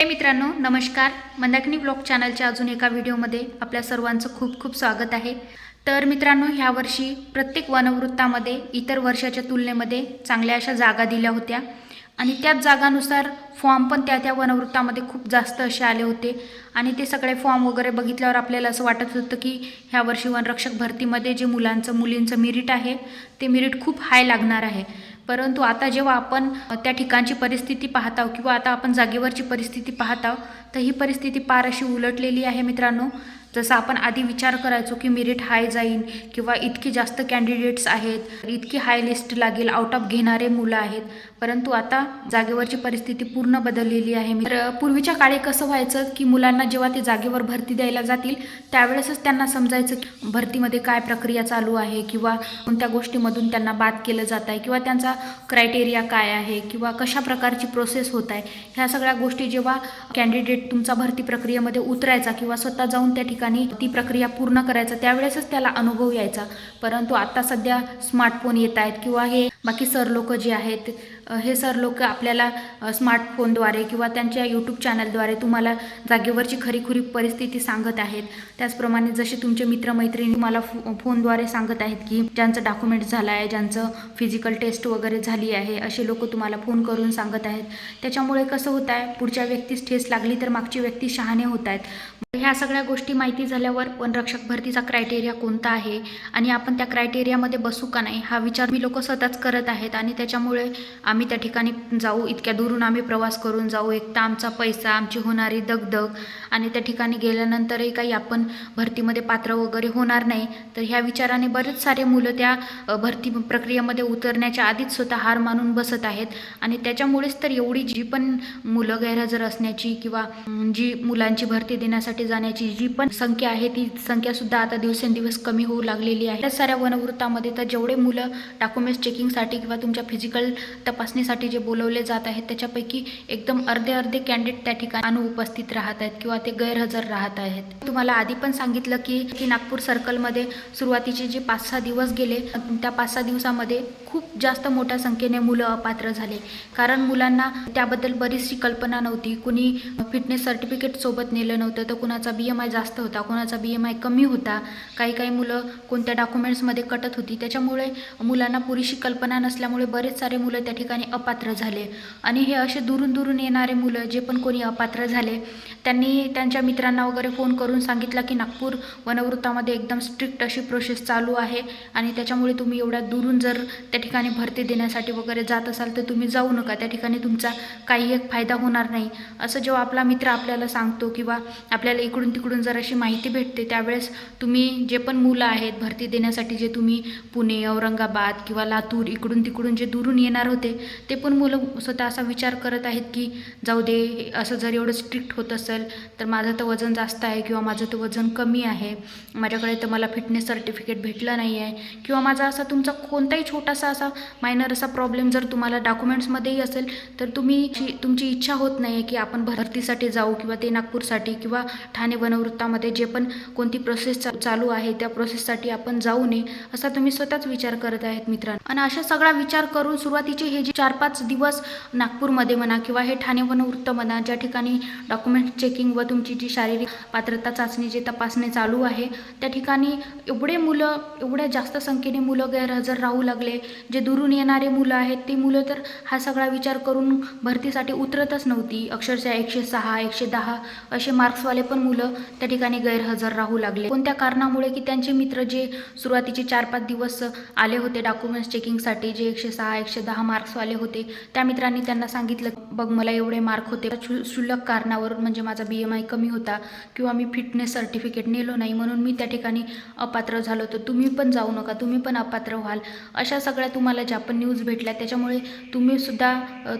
हे मित्रांनो नमस्कार. मंदाकिनी ब्लॉग चॅनलच्या अजून एका व्हिडिओमध्ये आपल्या सर्वांचं खूप खूप स्वागत आहे. तर मित्रांनो ह्या वर्षी प्रत्येक वनवृत्तामध्ये इतर वर्षाच्या तुलनेमध्ये चांगल्या अशा जागा दिल्या होत्या. आणि त्याच जागानुसार फॉर्म पण त्या त्या वनवृत्तामध्ये खूप जास्त असे आले होते. आणि ते सगळे फॉर्म वगैरे बघितल्यावर आपल्याला असं वाटत होतं की ह्या वर्षी वनरक्षक भरतीमध्ये जे मुलांचं मुलींचं मिरिट आहे ते मिरिट खूप हाय लागणार आहे. परंतु आता जेव्हा आपण त्या ठिकाणची परिस्थिती पाहत आहोत किंवा आता आपण जागेवरची परिस्थिती पाहत आहोत तर ही परिस्थिती पार अशी उलटलेली आहे मित्रांनो. जसं आपण आधी विचार करायचो की मेरिट हाय जाईल किंवा इतकी जास्त कॅन्डिडेट्स आहेत इतकी हाय लिस्ट लागेल आउट ऑफ घेणारे मुलं आहेत. परंतु आता जागेवरची परिस्थिती पूर्ण बदललेली आहे. तर पूर्वीच्या काळी कसं व्हायचं की मुलांना जेव्हा ते जागेवर भरती द्यायला जातील त्यावेळेसच त्यांना समजायचं की भरतीमध्ये काय प्रक्रिया चालू आहे किंवा कोणत्या गोष्टीमधून त्यांना बाद केलं जात आहे किंवा त्यांचा क्रायटेरिया काय आहे किंवा कशा प्रकारची प्रोसेस होत आहे. ह्या सगळ्या गोष्टी जेव्हा कॅन्डिडेट तुमचा भरती प्रक्रियेमध्ये उतरायचा किंवा स्वतः जाऊन त्या ठिकाणी ठिकाणी ती प्रक्रिया पूर्ण करायचा त्यावेळेसच त्याला अनुभव यायचा. परंतु आता सध्या स्मार्टफोन येत आहेत किंवा हे बाकी सर लोक जे आहेत हे सर लोक आपल्याला स्मार्टफोनद्वारे किंवा त्यांच्या यूट्यूब चॅनलद्वारे तुम्हाला जागेवरची खरीखुरी परिस्थिती सांगत आहेत. त्याचप्रमाणे जसे तुमचे मित्रमैत्रिणी तुम्हाला फो फोनद्वारे सांगत आहेत की ज्यांचं डॉक्युमेंट झालं आहे ज्यांचं फिजिकल टेस्ट वगैरे झाली आहे असे लोक तुम्हाला फोन करून सांगत आहेत. त्याच्यामुळे कसं होत आहे पुढच्या व्यक्तीस ठेस लागली तर मागची व्यक्ती शहाणे होत आहेत. ह्या सगळ्या गोष्टी माहिती झाल्यावर वनरक्षक भरतीचा क्रायटेरिया कोणता आहे आणि आपण त्या क्रायटेरियामध्ये बसू का नाही हा विचार मी लोक स्वतःच करत आहेत आणि त्याच्यामुळे आम्ही त्या ठिकाणी जाऊ इतक्या दुरून आम्ही प्रवास करून जाऊ. एक तर आमचा पैसा आमची होणारी दगदग आणि त्या ठिकाणी गेल्यानंतरही काही आपण भरतीमध्ये पात्र वगैरे होणार नाही. तर ह्या विचाराने बरेच सारे मुलं त्या भरती प्रक्रियेमध्ये उतरण्याच्या आधीच स्वतः हार मानून बसत आहेत. आणि त्याच्यामुळेच तर एवढी जी पण मुलं गैरहजर असण्याची किंवा जी मुलांची भरती देण्यासाठी जाण्याची जी पण संख्या आहे ती संख्या सुद्धा आता दिवसेंदिवस कमी होऊ लागलेली आहे. त्या साऱ्या वनवृत्तामध्ये तर जेवढे मुलं डॉक्युमेंट्स चेकिंगसाठी किंवा तुमच्या फिजिकल तपासणीसाठी जे बोलवले जात आहेत त्याच्यापैकी एकदम अर्धे अर्धे कॅन्डिडेट त्या ठिकाणी अनुपस्थित राहत आहेत किंवा ते गैरहजर राहत आहेत. तुम्हाला आधी पण सांगितलं की की नागपूर सर्कलमध्ये सुरुवातीचे जे पाच सहा दिवस गेले त्या पाच सहा दिवसामध्ये खूप जास्त मोठ्या संख्येने मुलं अपात्र झाले. कारण मुलांना त्याबद्दल बरीचशी कल्पना नव्हती. कुणी फिटनेस सर्टिफिकेट सोबत नेलं नव्हतं तर कुणाचा बी एम आय जास्त होता कुणाचा बी एम आय कमी होता. काही काही मुलं कोणत्या डॉक्युमेंट्समध्ये कटत होती. त्याच्यामुळे मुलांना पुरेशी कल्पना नसल्यामुळे बरेच सारे मुलं त्या ठिकाणी अपात्र झाले. आणि हे असे दुरून दुरून येणारे मुलं जे पण कोणी अपात्र झाले त्यांनी त्यांच्या मित्रांना वगैरे फोन करून सांगितलं की नागपूर वनवृत्तामध्ये एकदम स्ट्रिक्ट अशी प्रोसेस चालू आहे आणि त्याच्यामुळे तुम्ही एवढ्या दुरून जर त्या ठिकाणी भरती देण्यासाठी वगैरे जात असाल तर तुम्ही जाऊ नका. त्या ठिकाणी तुमचा काही एक फायदा होणार नाही. असं जेव्हा आपला मित्र आपल्याला सांगतो किंवा आपल्याला इकडून तिकडून जर अशी माहिती भेटते त्यावेळेस तुम्ही जे पण मुलं आहेत भरती देण्यासाठी जे तुम्ही पुणे औरंगाबाद किंवा लातूर इकडून तिकडून जे दुरून येणार होते ते पण मुलं स्वतः असा विचार करत आहेत की जाऊ दे असं जर एवढं स्ट्रिक्ट होत असेल तर माझं तर वजन जास्त आहे किंवा माझं तर वजन कमी आहे. माझ्याकडे तर मला फिटनेस सर्टिफिकेट भेटलं नाही आहे किंवा माझा असा तुमचा कोणताही छोटासा असा मायनर असा प्रॉब्लेम जर तुम्हाला डॉक्युमेंट्समध्येही असेल तर तुम्ही ची- तुमची इच्छा होत नाही आहे की आपण भरतीसाठी जाऊ किंवा ते नागपूरसाठी किंवा ठाणे वनवृत्तामध्ये जे पण कोणती प्रोसेस चा चालू आहे त्या प्रोसेससाठी आपण जाऊ नये असा तुम्ही स्वतःच विचार करत आहेत मित्रांनो. आणि अशाच सगळा विचार करून सुरुवातीचे हे जे चार पाच दिवस नागपूरमध्ये म्हणा किंवा हे ठाणे वनवृत्त म्हणा ज्या ठिकाणी डॉक्युमेंट चेकिंग व तुमची जी शारीरिक पात्रता चाचणी जे तपासणी चालू आहे त्या ठिकाणी एवढे मुलं एवढ्या जास्त संख्येने मुलं गैरहजर राहू लागले. जे दुरून येणारे मुलं आहेत ती मुलं तर हा सगळा विचार करून भरतीसाठी उतरतच नव्हती. अक्षरशः एकशे सहा एकशे दहा असे मार्क्सवाले पण मुलं त्या ठिकाणी गैरहजर राहू लागले. कोणत्या कारणामुळे की त्यांचे मित्र जे सुरुवातीचे चार पाच दिवस आले होते डॉक्युमेंट्स चेकिंगसाठी जे एकशे सहा एकशे दहा मार्क्सवाले होते त्या मित्रांनी त्यांना सांगितलं बघ मला एवढे मार्क होते. शुल्लक कारणावरून म्हणजे माझा बी एम आय कमी होता किंवा मी फिटनेस सर्टिफिकेट नेलो नाही म्हणून मी त्या ठिकाणी अपात्र झालो तर तुम्ही पण जाऊ नका तुम्ही पण अपात्र व्हाल. अशा सगळ्या तुम्हाला ज्या पण न्यूज भेटल्या त्याच्यामुळे तुम्ही सुद्धा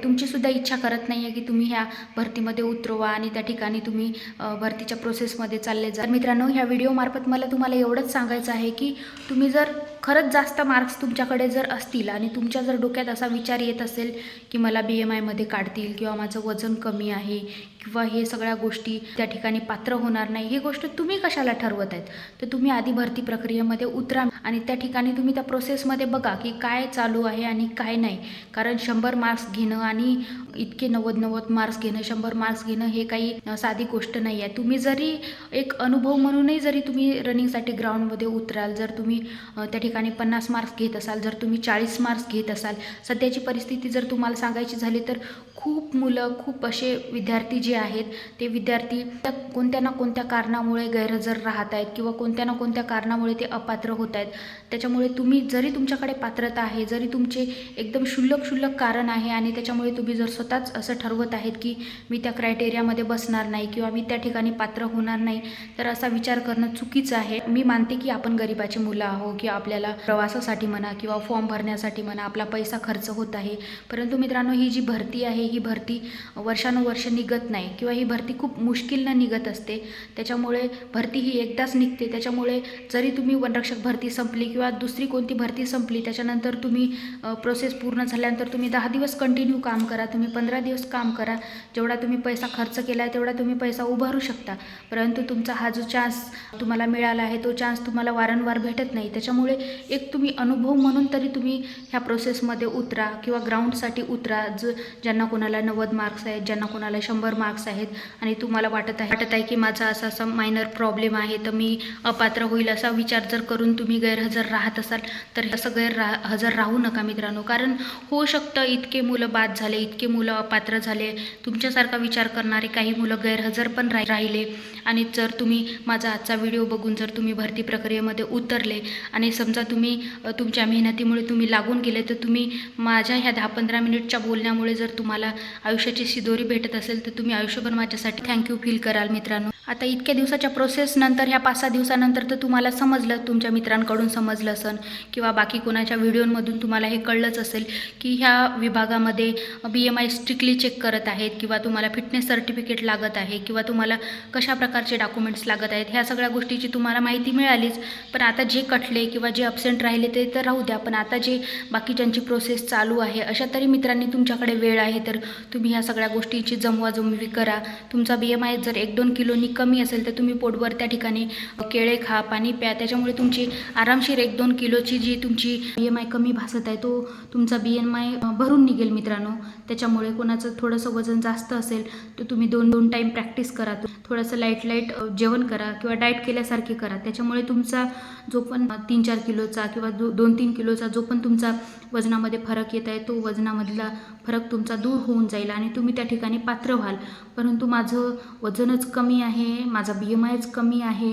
तुमची सुद्धा इच्छा करत नाही आहे की तुम्ही ह्या भरतीमध्ये उतरवा आणि त्या ठिकाणी तुम्ही भरतीच्या प्रोसेसमध्ये चालले जा. मित्रांनो ह्या व्हिडिओमार्फत मला तुम्हाला एवढंच सांगायचं आहे की तुम्ही जर खरंच जास्त मार्क्स तुमच्याकडे जर असतील आणि तुमच्या जर डोक्यात असा विचार येत असेल की मला बी एम आयमध्ये काढतील किंवा माझं वजन कमी आहे किंवा हे सगळ्या गोष्टी त्या ठिकाणी पात्र होणार नाही ही गोष्ट तुम्ही कशाला ठरवत आहेत? तर तुम्ही आधी भरती प्रक्रियेमध्ये उतरा आणि त्या ठिकाणी तुम्ही त्या प्रोसेसमध्ये बघा की काय चालू आहे आणि काय नाही. कारण शंभर मार्क्स घेणं आणि इतके नव्वद नव्वद मार्क्स घेणं शंभर मार्क्स घेणं हे काही साधी गोष्ट नाही आहे तुम्ही जरी एक अनुभव म्हणूनही जरी तुम्ही रनिंगसाठी ग्राउंडमध्ये उतराल जर तुम्ही त्या ठिकाणी पन्नास मार्क्स घेत असाल जर तुम्ही चाळीस मार्क्स घेत असाल सध्याची परिस्थिती जर तुम्हाला सांगायची झाली तर खूप मुलं खूप असे विद्यार्थी जे आहेत ते विद्यार्थी त्या कोणत्या ना कोणत्या कारणामुळे गैरहजर राहत आहेत किंवा कोणत्या ना कोणत्या कारणामुळे ते अपात्र होत आहेत. त्याच्यामुळे तुम्ही जरी तुमच्याकडे पात्रता आहे जरी तुमचे एकदम क्षुल्लक शुल्लक कारण आहे आणि त्याच्यामुळे तुम्ही जर स्वतःच असं ठरवत आहेत की मी त्या क्रायटेरियामध्ये बसणार नाही किंवा मी त्या ठिकाणी पात्र होणार नाही तर असा विचार करणं चुकीचं आहे. मी मानते की आपण गरिबाची मुलं आहो की आपल्याला प्रवासासाठी म्हणा किंवा फॉर्म भरण्यासाठी म्हणा आपला पैसा खर्च होत आहे. परंतु मित्रांनो ही जी भरती आहे ही भरती वर्षानुवर्ष निघत नाही किंवा ही भरती खूप मुश्किलनं निघत असते. त्याच्यामुळे भरती ही एकदाच निघते. त्याच्यामुळे जरी तुम्ही वनरक्षक भरती संपली किंवा दुसरी कोणती भरती संपली त्याच्यानंतर तुम्ही प्रोसेस पूर्ण झाल्यानंतर तुम्ही दहा दिवस कंटिन्यू काम करा तुम्ही पंधरा दिवस काम करा. जेवढा तुम्ही पैसा खर्च केला आहे तेवढा तुम्ही पैसा उभारू शकता. परंतु तुमचा हा जो चान्स तुम्हाला मिळाला आहे तो चान्स तुम्हाला वारंवार भेटत नाही. त्याच्यामुळे एक तुम्ही अनुभव म्हणून तरी तुम्ही ह्या प्रोसेसमध्ये उतरा किंवा ग्राउंडसाठी उतरा. ज ज्यांना कोणाला नव्वद मार्क्स आहेत ज्यांना कोणाला शंभर मार्क्स आहेत आणि तुम्हाला वाटत आहे वाटत आहे की माझा असा असा मायनर प्रॉब्लेम आहे तर मी अपात्र होईल असा विचार जर करून तुम्ही गैरहजर राहत असाल तर असं गैर रा हजर राहू नका मित्रांनो. कारण होऊ शकतं इतके मुलं बाद झाले इतके मुलं अपात्र झाले. तुमच्यासारखा विचार करणारे काही मुलं गैरहजर पण राहि राहिले. आणि जर तुम्ही माझा आजचा व्हिडिओ बघून जर तुम्ही भरती प्रक्रियेमध्ये उतरले आणि समजा तुम्ही तुमच्या मेहनतीमुळे तुम्ही लागून गेले तर तुम्ही माझ्या ह्या दहा पंधरा मिनिटच्या बोलण्यामुळे जर तुम्हाला आयुष्याची शिदोरी भेटत असेल तर तुम्ही आयुष्यभर माझ्यासाठी थँक्यू फील कराल मित्रांनो. आता इतक्या दिवसाच्या प्रोसेसनंतर ह्या पाच सहा दिवसानंतर तर तुम्हाला समजलं तुमच्या मित्रांकडून समजलं असन किंवा बाकी कोणाच्या व्हिडिओमधून तुम्हाला हे कळलंच असेल की ह्या विभागामध्ये B M I strictly check करत आहेत किंवा तुम्हाला फिटनेस सर्टिफिकेट लागत आहे किंवा तुम्हाला कशा प्रकारचे डॉक्युमेंट्स लागत आहेत ह्या सगळ्या गोष्टीची तुम्हाला माहिती मिळालीच. पण आता जे कटले किंवा जे अब्सेंट राहिले ते तर राहू द्या पण आता जे बाकीच्यांची प्रोसेस चालू आहे अशा तरी मित्रांनी तुमच्याकडे वेळ आहे तर तुम्ही ह्या सगळ्या गोष्टीची जमवाजमवी करा. तुमचा बी एम आय जर एक दोन किलोनी कमी असेल तर तुम्ही पोटभर त्या ठिकाणी केळे खा पाणी प्या. त्याच्यामुळे तुमची आरामशीर एक दोन किलोची जी तुमची बी एम आय कमी भासत आहे तो तुमचा बी एम आय भरून निघेल मित्रांनो. त्याच्यामुळे कोणाचं थोडंसं वजन जास्त असेल तर तुम्ही दोन दोन टाईम प्रॅक्टिस करा. थोडंसं लाइट लाइट जेवण करा किंवा डाएट केल्यासारखे करा. त्याच्यामुळे तुमचा जो पण तीन चार किलोचा किंवा दो दोन तीन किलोचा जो पण तुमचा वजनामध्ये फरक येत आहे तो वजनामधला फरक तुमचा दूर होऊन जाईल आणि तुम्ही त्या ठिकाणी पात्र व्हाल. परंतु माझं वजनच कमी आहे माझा बी एम आयच कमी आहे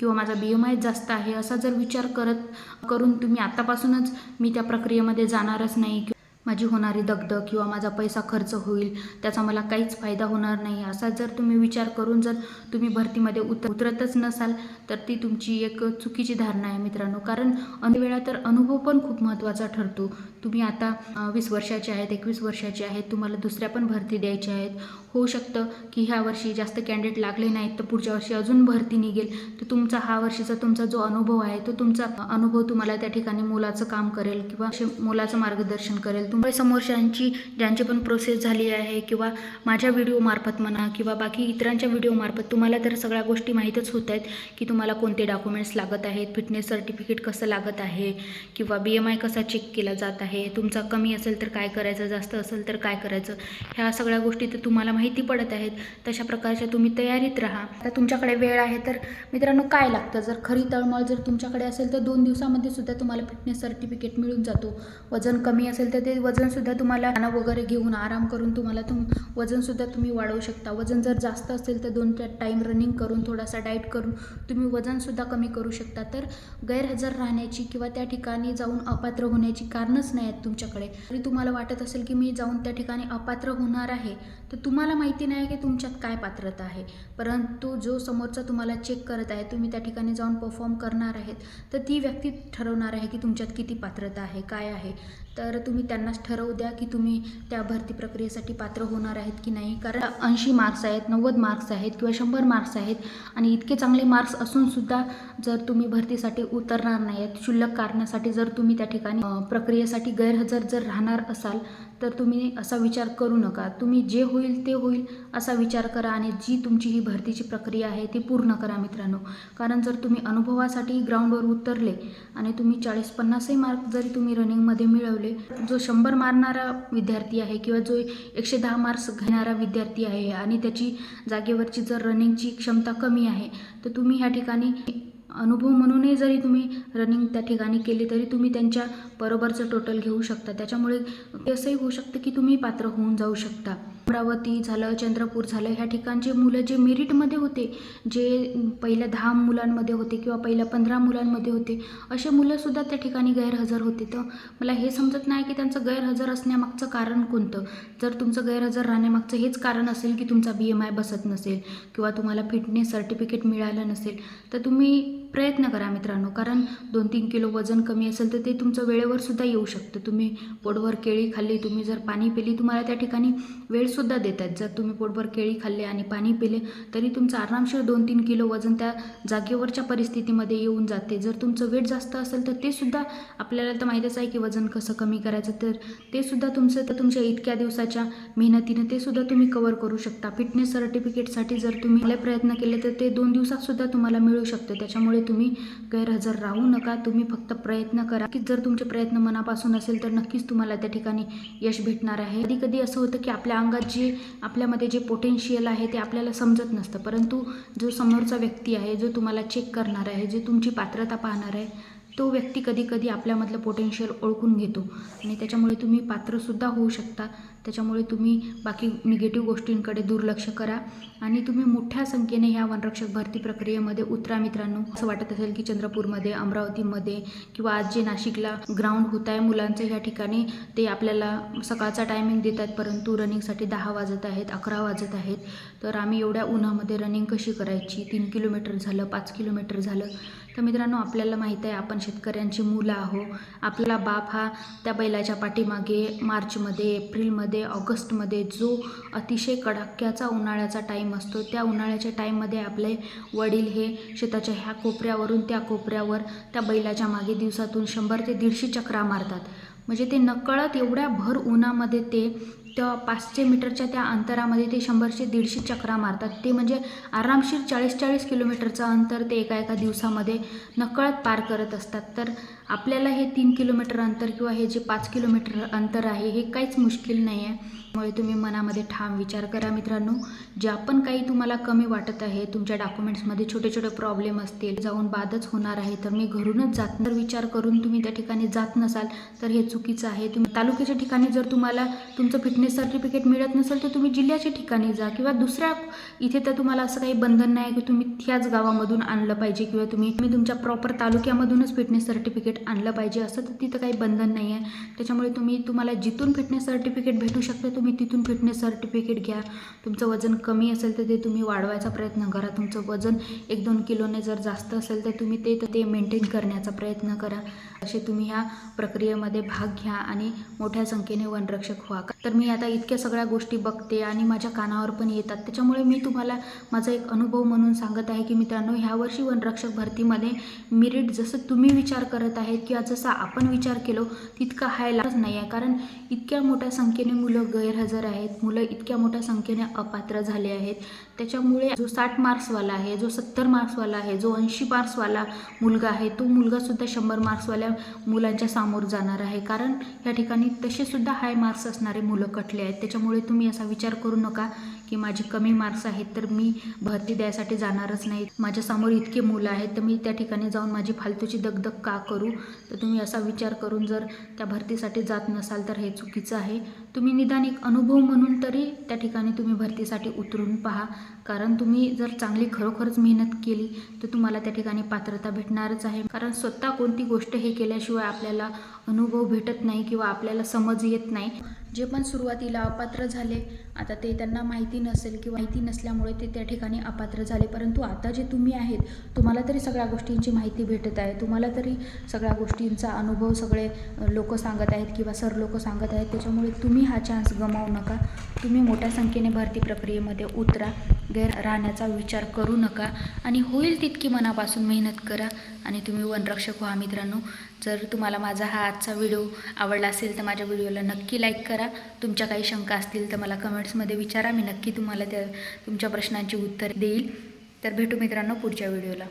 किंवा माझा बी एम आय जास्त आहे असा जर विचार करत करून तुम्ही आत्तापासूनच मी त्या प्रक्रियेमध्ये जाणारच नाही माझी होणारी दगदग किंवा माझा पैसा खर्च होईल त्याचा मला काहीच फायदा होणार नाही. असा जर तुम्ही विचार करून जर तुम्ही भरतीमध्ये उत उतरतच नसाल तर ती तुमची एक चुकीची धारणा आहे मित्रांनो. कारण अनेक वेळा तर अनुभव पण खूप महत्त्वाचा ठरतो. तुम्ही आता वीस वर्षाचे आहेत एकवीस वर्षाचे आहेत तुम्हाला दुसऱ्या पण भरती द्यायच्या आहेत. होऊ शकतं की ह्या वर्षी जास्त कॅन्डिडेट लागले नाहीत तर पुढच्या वर्षी अजून भरती निघेल. तर तुमचा हा वर्षीचा तुमचा जो अनुभव आहे तो तुमचा अनुभव तुम्हाला त्या ठिकाणी मोलाचं काम करेल किंवा असे मोलाचं मार्गदर्शन करेल. समोरच्यांची ज्यांची पण प्रोसेस झाली आहे किंवा माझ्या व्हिडिओमार्फत म्हणा किंवा बाकी इतरांच्या व्हिडिओमार्फत तुम्हाला तर सगळ्या गोष्टी माहीतच होत आहेत की तुम्हाला कोणते डॉक्युमेंट्स लागत आहेत फिटनेस सर्टिफिकेट कसं लागत आहे किंवा बी एम आय कसा चेक केला जात आहे तुमचा कमी असेल तर काय करायचं जास्त असेल तर काय करायचं ह्या सगळ्या गोष्टी तर तुम्हाला माहिती पडत आहेत. तशा प्रकारच्या तुम्ही तयारीत राहा. आता तुमच्याकडे वेळ आहे तर मित्रांनो काय लागतं? जर खरी तळमळ जर तुमच्याकडे असेल तर दोन दिवसामध्ये सुद्धा तुम्हाला फिटनेस सर्टिफिकेट मिळून जातो. वजन कमी असेल तर ते वजनसुद्धा तुम्हाला खाणं वगैरे घेऊन आराम करून तुम्हाला तुम वजनसुद्धा तुम्ही वाढवू शकता. वजन जर जास्त असेल तर दोन टाईम रनिंग करून थोडासा डाएट करून तुम्ही वजनसुद्धा कमी करू शकता. तर गैरहजर राहण्याची किंवा त्या ठिकाणी जाऊन अपात्र होण्याची कारणच नाही आहेत तुमच्याकडे. तरी तुम्हाला वाटत असेल की मी जाऊन त्या ठिकाणी अपात्र होणार आहे तर तुम्हाला माहिती नाही की तुमच्यात काय पात्रता आहे. परंतु जो समोरचा तुम्हाला चेक करत आहे तुम्ही त्या ठिकाणी जाऊन परफॉर्म करणार आहेत तर ती व्यक्ती ठरवणार आहे की तुमच्यात किती पात्रता आहे काय आहे. तर तुम्ही त्यांनाच ठरवू द्या की तुम्ही त्या भरती प्रक्रियेसाठी पात्र होणार आहेत की नाही. कारण ऐंशी मार्क्स आहेत नव्वद मार्क्स आहेत किंवा शंभर मार्क्स आहेत आणि इतके चांगले मार्क्स असूनसुद्धा जर तुम्ही भरतीसाठी उतरणार नाही आहेत शुल्लक कारणासाठी जर तुम्ही त्या ठिकाणी प्रक्रियेसाठी गैरहजर जर राहणार असाल तर तुम्ही असा विचार करू नका. तुम्ही जे होईल ते होईल असा विचार करा आणि जी तुमची ही भरतीची प्रक्रिया आहे ती पूर्ण करा मित्रांनो. कारण जर तुम्ही अनुभवासाठी ग्राउंडवर उतरले आणि तुम्ही चाळीस पन्नासही मार्क जरी तुम्ही रनिंगमध्ये मिळवले जो शंभर मारणारा विद्यार्थी आहे किंवा जो एकशे दहा मार्क्स घेणारा विद्यार्थी आहे आणि त्याची जागेवरची जर रनिंगची क्षमता कमी आहे तर तुम्ही ह्या ठिकाणी अनुभव म्हणूनही जरी तुम्ही रनिंग त्या ठिकाणी केली तरी तुम्ही त्यांच्या बरोबरचं टोटल घेऊ शकता. त्याच्यामुळे असंही होऊ शकतं की तुम्ही पात्र होऊन जाऊ शकता. अमरावती झालं चंद्रपूर झालं ह्या ठिकाणचे मुलं जे मेरिटमध्ये होते जे पहिल्या दहा मुलांमध्ये होते किंवा पहिल्या पंधरा मुलांमध्ये होते असे मुलंसुद्धा त्या ठिकाणी गैरहजर होते. तर मला हे समजत नाही की त्यांचं गैरहजर असण्यामागचं कारण कोणतं? जर तुमचं गैरहजर राहण्यामागचं हेच कारण असेल की तुमचा बी एम आय बसत नसेल किंवा तुम्हाला फिटनेस सर्टिफिकेट मिळालं नसेल तर तुम्ही प्रयत्न करा मित्रांनो. कारण दोन तीन किलो वजन कमी असेल तर ते तुमचं वेळेवर सुद्धा येऊ शकतं. तुम्ही पोटभर केळी खाल्ली तुम्ही जर पाणी पिली तुम्हाला त्या ठिकाणी वेळ सुद्धा देतात. जर तुम्ही पोटभर केळी खाल्ले आणि पाणी पिले तरी तुमचं आरामशीर दोन तीन किलो वजन त्या जागेवरच्या परिस्थितीमध्ये येऊन जाते. जर तुमचं वेट जास्त असेल तर ते सुद्धा आपल्याला तर माहीतच आहे की वजन कसं कमी करायचं तर ते सुद्धा तुमचं तर तुमच्या इतक्या दिवसाच्या मेहनतीनं ते सुद्धा तुम्ही कवर करू शकता. फिटनेस सर्टिफिकेटसाठी जर तुम्ही लय प्रयत्न केले तर ते दोन दिवसात सुद्धा तुम्हाला मिळू शकतं. त्याच्यामुळे तुम्ही गैरहजर राहू नका. तुम्ही फक्त प्रयत्न करा की जर तुमचे प्रयत्न मनापासून असेल तर नक्कीच तुम्हाला त्या ठिकाणी यश भेटणार आहे. कधी कधी असं होतं की आपल्या अंगात जी आपल्यामध्ये जे पोटेन्शियल आहे ते आपल्याला समजत नसतं. परंतु जो समोरचा व्यक्ती आहे जो तुम्हाला चेक करणार आहे जे तुमची पात्रता पाहणार आहे तो व्यक्ती कधीकधी आपल्यामधलं पोटेन्शियल ओळखून घेतो. आणि त्याच्यामुळे तुम्ही पात्रसुद्धा होऊ शकता. त्याच्यामुळे तुम्ही बाकी निगेटिव्ह गोष्टींकडे दुर्लक्ष करा. आणि तुम्ही मोठ्या संख्येने ह्या वनरक्षक भरती प्रक्रियेमध्ये उतरा मित्रांनो. असं वाटत असेल की चंद्रपूरमध्ये अमरावतीमध्ये किंवा आज जे नाशिकला ग्राउंड होत आहे मुलांचं ह्या ठिकाणी ते आपल्याला सकाळचा टायमिंग देत आहेत परंतु रनिंगसाठी दहा वाजत आहेत अकरा वाजत आहेत. तर आम्ही एवढ्या उन्हामध्ये रनिंग कशी करायची? तीन किलोमीटर झालं पाच किलोमीटर झालं. तर मित्रांनो आपल्याला माहीत आहे आपण शेतकऱ्यांची मुलं आहो आपला बाप हा त्या बैलाच्या पाठीमागे मार्चमध्ये एप्रिलमध्ये ऑगस्टमध्ये जो अतिशय कडाक्याचा उन्हाळ्याचा टाईम असतो त्या उन्हाळ्याच्या टाईममध्ये आपले वडील हे शेताच्या ह्या कोपऱ्यावरून त्या कोपऱ्यावर त्या बैलाच्या मागे दिवसातून शंभर ते दीडशे चक्रा मारतात. म्हणजे ते नकळत एवढ्या भर उन्हामध्ये ते त्या पाचशे मीटरच्या त्या अंतरामध्ये ते शंभरशे दीडशे चक्रा मारतात. ते म्हणजे आरामशीर चाळीस चाळीस किलोमीटरचं अंतर ते एका एका दिवसामध्ये नकळत पार करत असतात. तर आपल्याला हे तीन किलोमीटर अंतर किंवा हे जे पाच किलोमीटर अंतर आहे हे काहीच मुश्किल नाही आहे त्यामुळे तुम्ही मनामध्ये ठाम विचार करा मित्रांनो. ज्या पण काही तुम्हाला कमी वाटत आहे तुमच्या डॉक्युमेंट्समध्ये छोटे छोटे प्रॉब्लेम असतील जाऊन बादच होणार आहे तर मी घरूनच जात तर विचार करून तुम्ही त्या ठिकाणी जात नसाल तर हे चुकीचं आहे. तुम्ही तालुक्याच्या ठिकाणी जर तुम्हाला तुमचं फिटनेस सर्टिफिकेट मिळत नसेल तर तुम्ही जिल्ह्याच्या ठिकाणी जा किंवा दुसऱ्या इथे तर तुम्हाला असं काही बंधन नाही की तुम्ही त्याच गावामधून आणलं पाहिजे किंवा तुम्ही तुम्ही तुमच्या प्रॉपर तालुक्यामधूनच फिटनेस सर्टिफिकेट आणलं पाहिजे असं तर तिथं काही बंधन नाही आहे. त्याच्यामुळे तुम्ही तुम्हाला जिथून फिटनेस सर्टिफिकेट भेटू शकते तुम्ही तिथून फिटनेस सर्टिफिकेट घ्या. तुमचं वजन कमी असेल तर ते तुम्ही वाढवायचा प्रयत्न करा. तुमचं वजन एक दोन किलोने जर जास्त असेल तर तुम्ही ते ते मेंटेन करण्याचा प्रयत्न करा. असे तुम्ही ह्या प्रक्रियेमध्ये भाग घ्या आणि मोठ्या संख्येने वनरक्षक व्हा. तर मी आता इतक्या सगळ्या गोष्टी बघते आणि माझ्या कानावर पण येतात. त्याच्यामुळे मी तुम्हाला माझा एक अनुभव म्हणून सांगत आहे की मित्रांनो ह्या वर्षी वनरक्षक भरतीमध्ये मिरिट जसं तुम्ही विचार करत आहे आहेत किंवा जसा आपण विचार केलो तितका हायलाच नाही आहे कारण इतक्या मोठ्या संख्येने मुलं गैरहजर आहेत. मुलं इतक्या मोठ्या संख्येने अपात्र झाले आहेत. त्याच्यामुळे जो साठ मार्क्सवाला आहे जो सत्तर मार्क्सवाला आहे जो ऐंशी मार्क्सवाला मुलगा आहे तो मुलगासुद्धा शंभर मार्क्सवाल्या मुलांच्या समोर जाणार आहे. कारण या ठिकाणी तसेसुद्धा हाय मार्क्स असणारे मुलं कटले आहेत. त्याच्यामुळे तुम्ही असा विचार करू नका की माझे कमी मार्क्स आहेत तर मी भरती द्यायसाठी जाणारच नाही. माझ्यासमोर इतके मुलं आहेत तर मी त्या ठिकाणी जाऊन माझी फालतूची दगदग का करू? तर तुम्ही असा विचार करून जर त्या भरतीसाठी जात नसाल तर हे चुकीचं आहे. तुम्ही निदान एक अनुभव म्हणून तरी त्या ठिकाणी तुम्ही भरतीसाठी उतरून पहा. कारण तुम्ही जर चांगली खरोखरच मेहनत केली तर तुम्हाला त्या ठिकाणी पात्रता भेटणारच आहे. कारण स्वतः कोणती गोष्ट हे केल्याशिवाय आपल्याला अनुभव भेटत नाही किंवा आपल्याला समज येत नाही. जे पण सुरुवातीला अपात्र झाले आता ते त्यांना माहिती नसेल किंवा माहिती नसल्यामुळे ते त्या ठिकाणी अपात्र झाले. परंतु आता जे तुम्ही आहेत तुम्हाला तरी सगळ्या गोष्टींची माहिती भेटत आहे. तुम्हाला तरी सगळ्या गोष्टींचा अनुभव सगळे लोक सांगत आहेत किंवा सर लोक सांगत आहेत. त्याच्यामुळे तुम्ही हा चान्स गमावू नका. तुम्ही मोठ्या संख्येने भरती प्रक्रियेमध्ये उतरा. गैर राहण्याचा विचार करू नका आणि होईल तितकी मनापासून मेहनत करा. आणि तुम्ही वनरक्षक व्हा मित्रांनो. जर तुम्हाला माझा हा आजचा व्हिडिओ आवडला असेल तर माझ्या व्हिडिओला नक्की लाईक करा. तुमच्या काही शंका असतील तर मला कमेंट्समध्ये विचारा. मी नक्की तुम्हाला त्या तुमच्या प्रश्नांची उत्तर देईल. तर भेटू मित्रांनो पुढच्या व्हिडिओला.